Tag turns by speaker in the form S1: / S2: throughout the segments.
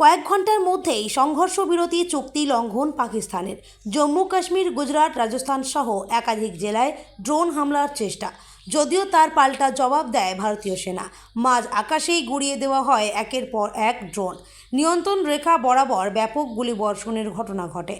S1: কয়েক ঘণ্টার মধ্যেই সংঘর্ষ বিরতি চুক্তি লঙ্ঘন পাকিস্তানের। জম্মু কাশ্মীর গুজরাট, রাজস্থান সহ একাধিক জেলায় ড্রোন হামলার চেষ্টা। যদিও তার পাল্টা জবাব দেয় ভারতীয় সেনা। মাঝ আকাশেই গুড়িয়ে দেওয়া হয় একের পর এক ড্রোন। নিয়ন্ত্রণ রেখা বরাবর ব্যাপক গুলিবর্ষণের ঘটনা ঘটে।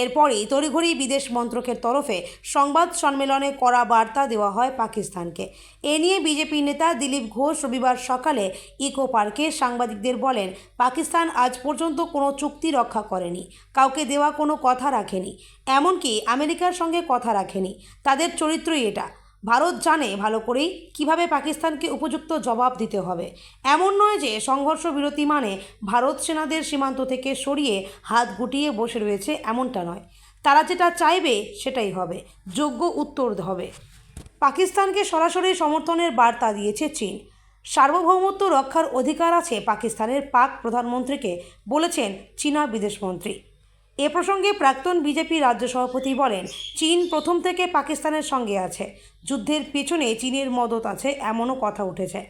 S1: এরপরই তড়িঘড়ি বিদেশ মন্ত্রকের তরফে সংবাদ সম্মেলনে কড়া বার্তা দেওয়া হয় পাকিস্তানকে। এ নিয়ে বিজেপি নেতা দিলীপ ঘোষ রবিবার সকালে ইকো পার্কে সাংবাদিকদের বলেন, পাকিস্তান আজ পর্যন্ত কোনো চুক্তি রক্ষা করেনি। কাউকে দেওয়া কোনো কথা রাখেনি। এমনকি আমেরিকার সঙ্গে কথা রাখেনি। তাদের চরিত্রই এটা। ভারত জানে ভালো করেই কীভাবে পাকিস্তানকে উপযুক্ত জবাব দিতে হবে। এমন নয় যে সংঘর্ষ বিরতি মানে ভারত সেনাদের সীমান্ত থেকে সরিয়ে হাত গুটিয়ে বসে রয়েছে এমনটা নয়। তারা যেটা চাইবে সেটাই হবে। যোগ্য উত্তর হবে। পাকিস্তানকে সরাসরি সমর্থনের বার্তা দিয়েছে চীন। সার্বভৌমত্ব রক্ষার অধিকার আছে পাকিস্তানের পাক প্রধানমন্ত্রীকে, বলেছেন চীনা বিদেশমন্ত্রী এ প্রসঙ্গে প্রাক্তন বিজেপি রাজ্য সভাপতি বলেন, চীন প্রথম থেকে পাকিস্তানের সঙ্গে আছে। যুদ্ধের পেছনে চীনের মদত আছে এমনও কথা উঠেছে।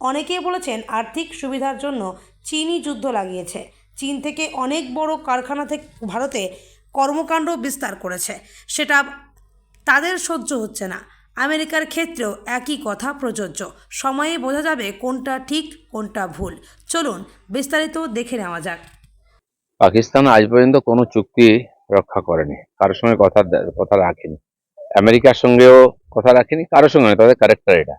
S1: অনেকে বলেছেন আর্থিক সুবিধার জন্য চীনই যুদ্ধ লাগিয়েছে। চীন থেকে অনেক বড় কারখানা থেকে ভারতে কর্মকাণ্ড বিস্তার করেছে। সেটা তাদের সহ্য হচ্ছে না। আমেরিকার ক্ষেত্রেও একই কথা প্রযোজ্য। সময়ে বোঝা যাবে কোনটা ঠিক, কোনটা ভুল। চলুন বিস্তারিত দেখে নেওয়া যাক।
S2: পাকিস্তান আজ পর্যন্ত কোনো চুক্তি রক্ষা করেনি। কারোর সঙ্গে কথা কথা রাখেনি। আমেরিকার সঙ্গেও কথা রাখেনি কারোর সঙ্গে নয় তাদের ক্যারেক্টার এটা।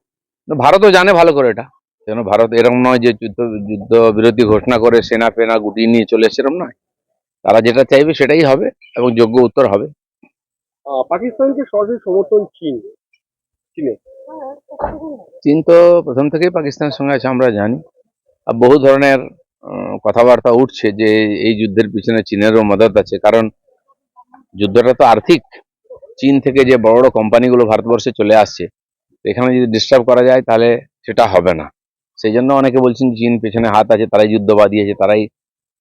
S2: ভারতও জানে ভালো করে এটা। যেন ভারত এরকম নয় যে যুদ্ধ যুদ্ধ বিরতি ঘোষণা করে সেনা ফেনা গুটিয়ে নিয়ে চলে এসে এরকম নয়। তারা যেটা চাইবে সেটাই হবে এবং যোগ্য উত্তর হবে।
S3: পাকিস্তানকে সরাসরি সমর্থন চীন চীনে?
S2: চীন তো প্রথম থেকেই পাকিস্তানের সঙ্গে আছে আমরা জানি। আর বহু ধরনের কথাবার্তা উঠছে যে এই যুদ্ধের পিছনে চীনেরও মদত আছে। কারণ যুদ্ধটা তো আর্থিক। চীন থেকে যে বড় বড় কোম্পানিগুলো ভারতবর্ষে চলে আসছে, এখানে যদি ডিস্টার্ব করা যায় তাহলে সেটা হবে না। সেই জন্য অনেকে বলছেন চীন পেছনে হাত আছে, তারাই যুদ্ধ বাদিয়েছে তারাই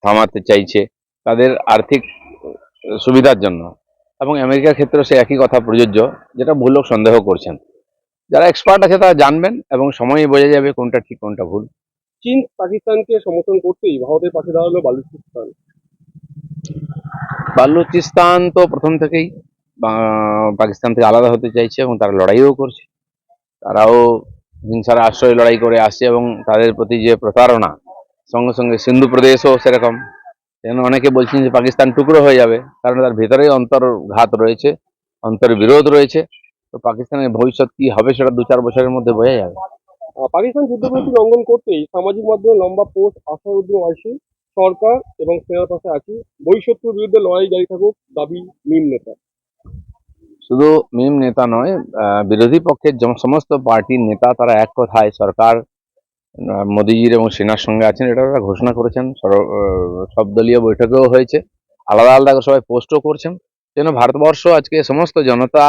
S2: থামাতে চাইছে। তাদের আর্থিক সুবিধার জন্য। এবং আমেরিকার ক্ষেত্রেও সে একই কথা প্রযোজ্য, যেটা ভুল লোক সন্দেহ করছেন। যারা এক্সপার্ট আছে তারা জানবেন এবং সময়ই বোঝা যাবে কোনটা ঠিক, কোনটা ভুল।
S3: চীন পাকিস্তানকে সমর্থন করতেই ভারতের পাশে দাঁড়াল বালুচিস্তান।
S2: বালুচিস্তান তো প্রথম থেকেই পাকিস্তান থেকে আলাদা হতে চাইছে এবং তারা লড়াইও করছে। তারাও হিংসার আশ্রয় লড়াই করে আসছে এবং তাদের প্রতি যে প্রতারণা, সঙ্গে সঙ্গে সিন্ধু প্রদেশও সেরকম। যেন অনেকে বলছেন যে পাকিস্তান টুকরো হয়ে যাবে, কারণ তার ভেতরেই অন্তর্ঘাত রয়েছে অন্তর বিরোধ রয়েছে। তো পাকিস্তানের ভবিষ্যৎ কি হবে সেটা দু চার বছরের মধ্যে বোঝা যাবে।
S3: পাকিস্তান যুদ্ধবিরতি লঙ্ঘন করতেই সামাজিক মাধ্যমে লম্বা পোস্ট আসারুদ্দিন ওয়াইসি, সরকার এবং সেনার পাশে আছি। বৈশত্রুর বিরুদ্ধে লড়াই জারি থাকুক, দাবি মিম নেতা।
S2: শুধু মিম নেতা নয় বিরোধী পক্ষের সমস্ত পার্টির নেতা তারা এক কথায় সরকার মোদিজির এবং সেনার সঙ্গে আছেন, এটা তারা ঘোষণা করেছেন। সব দলীয় বৈঠকেও হয়েছে। আলাদা আলাদা সবাই পোস্টও করছেন। যেন ভারতবর্ষ আজকে সমস্ত জনতা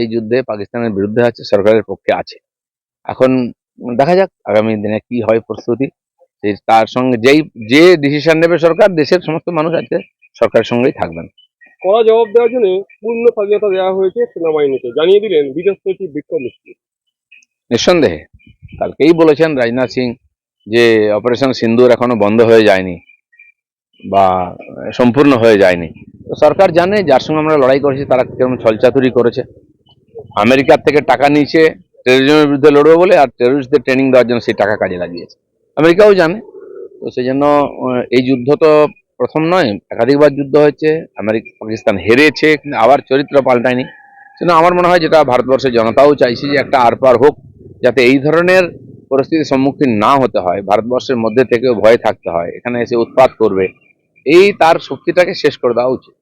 S2: এই যুদ্ধে পাকিস্তানের বিরুদ্ধে আছে, সরকারের পক্ষে আছে। এখন দেখা যাক আগামী দিনে কি হয় প্রস্তুতি। তার সঙ্গে যেই যে ডিসিশন নেবে সরকার দেশের সমস্ত মানুষ আজকে সরকারের সঙ্গেই থাকবেন।
S3: কড়া জবাব দেওয়ার জন্য পূর্ণ স্বাধীনতা দেওয়া হয়েছে সেনাবাহিনীকে। জানিয়ে দিলেন বিদেশ সচিব বিক্রম
S2: নিঃসন্দেহে কালকেই বলেছেন রাজনাথ সিং যে অপারেশন সিন্দুর এখনও বন্ধ হয়ে যায়নি বা সম্পূর্ণ হয়ে যায়নি। তো সরকার জানে যার সঙ্গে আমরা লড়াই করেছি তারা কেমন ছলচাতুরি করেছে। আমেরিকার থেকে টাকা নিয়েছে টেরোরিজমের বিরুদ্ধে লড়বে বলে আর টেরোরিস্টদের ট্রেনিং দেওয়ার জন্য সেই টাকা কাজে লাগিয়েছে। আমেরিকাও জানে। তো সেই জন্য এই যুদ্ধ তো প্রথম নয়, একাধিকবার যুদ্ধ হয়েছে, আমেরিকা, পাকিস্তান হেরেছে, কিন্তু আবার চরিত্র পাল্টায়নি। কিন্তু আমার মনে হয় যেটা ভারতবর্ষের জনতাও চাইছে যে একটা আরপার হোক, যাতে এই ধরনের পরিস্থিতির সম্মুখীন না হতে হয়, ভারতবর্ষের মধ্যে থেকেও ভয় থাকতে হয়, এখানে এসে উৎপাত করবে। এই তার শক্তিটাকে শেষ করে দেওয়া উচিত।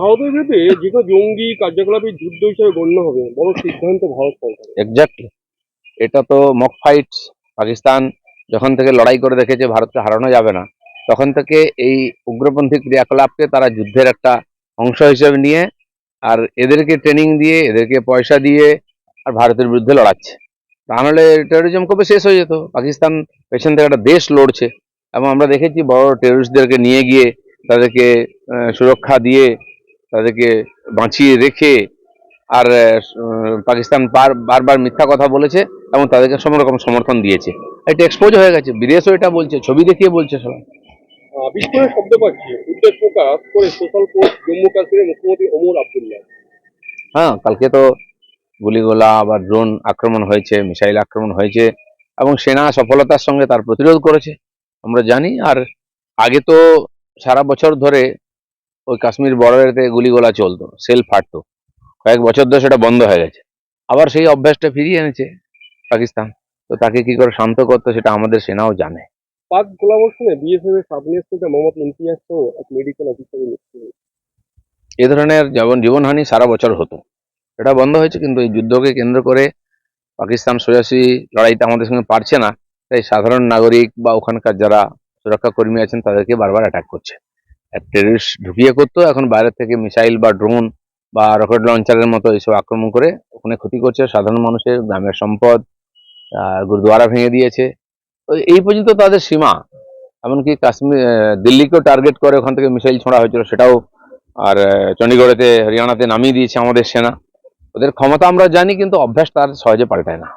S3: ভারতের বিরুদ্ধে যে কোনো জঙ্গি কার্যকলাপই যুদ্ধ হিসেবে গণ্য হবে, বড় সিদ্ধান্ত ভারত সরকার
S2: এক্স্যাক্টলি এটা তো মক ফাইট পাকিস্তান যখন থেকে লড়াই করে দেখেছে ভারতকে হারানো যাবে না, তখন থেকে এই উগ্রপন্থী ক্রিয়াকলাপকে তারা যুদ্ধের একটা অংশ হিসেবে নিয়ে আর এদেরকে ট্রেনিং দিয়ে, এদেরকে পয়সা দিয়ে আর ভারতের বিরুদ্ধে লড়াচ্ছে। তাহলে টেরোরিজম কবে শেষ হয়ে যেত? পাকিস্তান পেছন থেকে একটা দেশ লড়ছে এবং আমরা দেখেছি বড় টেরোরিস্টদেরকে নিয়ে গিয়ে তাদেরকে সুরক্ষা দিয়ে তাদেরকে বাঁচিয়ে রেখে আর পাকিস্তান বার বারবার মিথ্যা কথা বলেছে এবং তাদেরকে সব রকম সমর্থন দিয়েছে। এটা এক্সপোজ হয়ে গেছে। বিদেশও এটা বলছে ছবি দেখিয়ে বলছে সবাই।
S3: বিস্ফোরণের শব্দ পাচ্ছি। উদ্বেগ প্রকাশ করে সোশ্যাল পোস্ট জম্মু কাশ্মীরের মুখ্যমন্ত্রী ওমর আবদুল্লাহ।
S2: হ্যাঁ কালকে তো গুলিগোলা বা ড্রোন আক্রমণ হয়েছে মিসাইল আক্রমণ হয়েছে এবং সেনা সফলতার সঙ্গে তার প্রতিরোধ করেছে আমরা জানি। আর আগে তো সারা বছর ধরে ওই কাশ্মীর বর্ডারেতে গুলিগোলা চলতো সেল ফাটতো কয়েক বছর ধরে সেটা বন্ধ হয়ে গেছে। আবার সেই অভ্যাসটা ফিরিয়ে এনেছে পাকিস্তান। তো তাকে কি করে শান্ত করতো সেটা আমাদের সেনাও জানে।
S3: পাক গোলাবর্ষণে বিএসএফ এর সাব ইন্সপেক্টর মোহাম্মদ ইমতিয়াজ সহ এক মেডিকেল অফিসারের
S2: এ ধরনের যেমন জীবনহানি সারা বছর হতো। এটা বন্ধ হয়েছে কিন্তু এই যুদ্ধকে কেন্দ্র করে পাকিস্তান সোজাসুজি লড়াইতে আমাদের সঙ্গে পারছে না। তাই সাধারণ নাগরিক বা ওখানকার যারা সুরক্ষা কর্মী আছেন তাদেরকে বারবার অ্যাটাক করছে। টেরিস্ট ঢুকিয়ে করতো, এখন বাইরে থেকে মিসাইল বা ড্রোন বা রকেট লঞ্চারের মতো এইসব আক্রমণ করে ওখানে ক্ষতি করছে। সাধারণ মানুষের গ্রামের সম্পদ গুরুদুয়ারা ভেঙে দিয়েছে। এই পর্যন্ত তাদের সীমা। এমনকি কাশ্মীর দিল্লিকেও টার্গেট করে, ওখান থেকে মিসাইল ছোঁড়া হয়েছিল, সেটাও আর চণ্ডীগড়েতে, হরিয়ানাতে নামিয়ে দিয়েছে আমাদের সেনা। ওদের ক্ষমতা আমরা জানি, কিন্তু অভ্যাস তার সহজে পাল্টায় না।